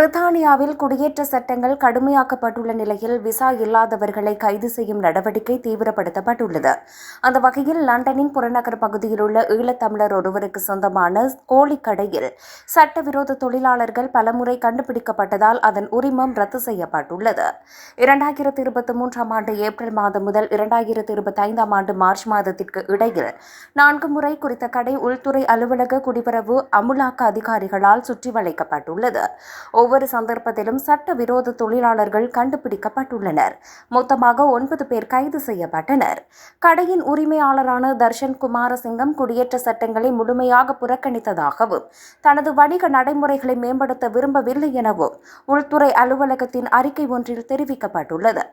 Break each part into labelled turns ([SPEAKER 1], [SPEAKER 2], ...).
[SPEAKER 1] பிரித்தானியாவில் குடியேற்ற சட்டங்கள் கடுமையாக்கப்பட்டுள்ள நிலையில் விசா இல்லாதவர்களை கைது செய்யும் நடவடிக்கை தீவிரப்படுத்தப்பட்டுள்ளது. அந்த வகையில் லண்டனின் புறநகர் பகுதியில் உள்ள ஈழத்தமிழர் ஒருவருக்கு சொந்தமான கோழிக்கடையில் சட்டவிரோத தொழிலாளர்கள் பலமுறை கண்டுபிடிக்கப்பட்டதால் அதன் உரிமம் ரத்து செய்யப்பட்டுள்ளது. இரண்டாயிரத்தி இருபத்தி மூன்றாம் ஆண்டு ஏப்ரல் மாதம் முதல் இரண்டாயிரத்தி இருபத்தி ஐந்தாம் ஆண்டு மார்ச் மாதத்திற்கு இடையில் நான்கு முறை குறித்த கடை உள்துறை அலுவலக குடிபரவு அமுலாக்க அதிகாரிகளால் சுற்றி வளைக்கப்பட்டுள்ளது ஒவ்வொரு சந்தர்ப்பத்திலும் சட்டவிரோத தொழிலாளர்கள் கண்டுபிடிக்கப்பட்டுள்ளனர். மொத்தமாக ஒன்பது பேர் கைது செய்யப்பட்டனர். கடையின் உரிமையாளரான தர்ஷன் குமாரசிங்கம் குடியேற்ற சட்டங்களை முழுமையாக புறக்கணித்ததாகவும் தனது வணிக நடைமுறைகளை மேம்படுத்த விரும்பவில்லை எனவும் உள்துறை அலுவலகத்தின் அறிக்கை ஒன்றில் தெரிவிக்கப்பட்டுள்ளது.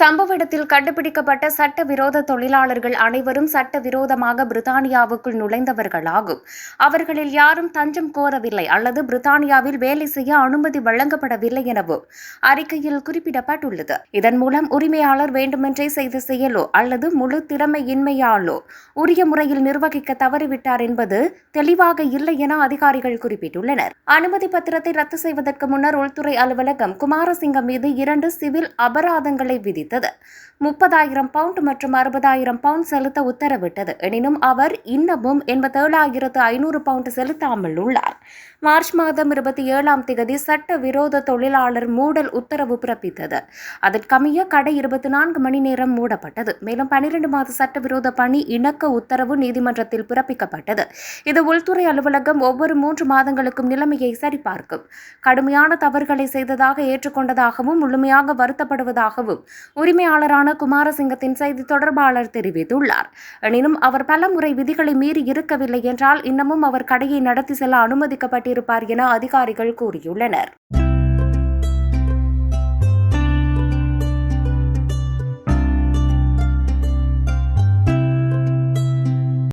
[SPEAKER 1] சம்பவ இடத்தில் கண்டுபிடிக்கப்பட்ட சட்டவிரோத தொழிலாளர்கள் அனைவரும் சட்டவிரோதமாக பிரித்தானியாவுக்குள் நுழைந்தவர்களாகும். அவர்களில் யாரும் தஞ்சம் கோரவில்லை அல்லது பிரித்தானியாவில் வேலை செய்ய அனுமதி வழங்கப்படவில்லை எனவும் அறிக்கையில் குறிப்பிடப்பட்டுள்ளது. இதன் மூலம் உரிமையாளர் வேண்டுமென்றே செய்த செயலோ அல்லது முழு திறமையின்மையாலோ உரிய முறையில் நிர்வகிக்க தவறிவிட்டார் என்பது தெளிவாக இல்லை என அதிகாரிகள் குறிப்பிட்டுள்ளனர். அனுமதி பத்திரத்தை ரத்து செய்வதற்கு முன்னர் உள்துறை அலுவலகம் குமாரசிங்கம் மீது இரண்டு சிவில் அபராதங்களை விதித்தது. முப்பதாயிரம் பவுண்ட் மற்றும் அறுபதாயிரம் பவுண்ட் செலுத்த உத்தரவிட்டது. எனினும் அவர் இன்னமும் எண்பத்தேழாயிரத்து ஐநூறு பவுண்ட் செலுத்தாமல் உள்ளார். மார்ச் மாதம் இருபத்தி ஏழாம் தேதி சட்ட விரோத தொழிலாளர் மூடல் உத்தரவு பிறப்பித்தது. அதற்கமைய கடை இருபத்தி நான்கு மணி நேரம் மூடப்பட்டது. மேலும் பனிரெண்டு மாத சட்டவிரோத பணி இணக்க உத்தரவு நீதிமன்றத்தில் பிறப்பிக்கப்பட்டது. இது உள்துறை அலுவலகம் ஒவ்வொரு மூன்று மாதங்களுக்கும் நிலைமையை சரிபார்க்கும். கடுமையான தவறுகளை செய்ததாக ஏற்றுக்கொண்டதாகவும் முழுமையாக வருத்தப்படுவதாகவும் உரிமையாளரான குமாரசிங்கத்தின் செய்தி தொடர்பாளர் தெரிவித்துள்ளார். எனினும் அவர் பல முறை விதிகளை மீறி இருக்கவில்லை என்றால் இன்னமும் அவர் கடையை நடத்தி செல்ல அனுமதி அனுமதிக்கப்பட்டிருப்பார் என அதிகாரிகள் கூறியுள்ளனர்.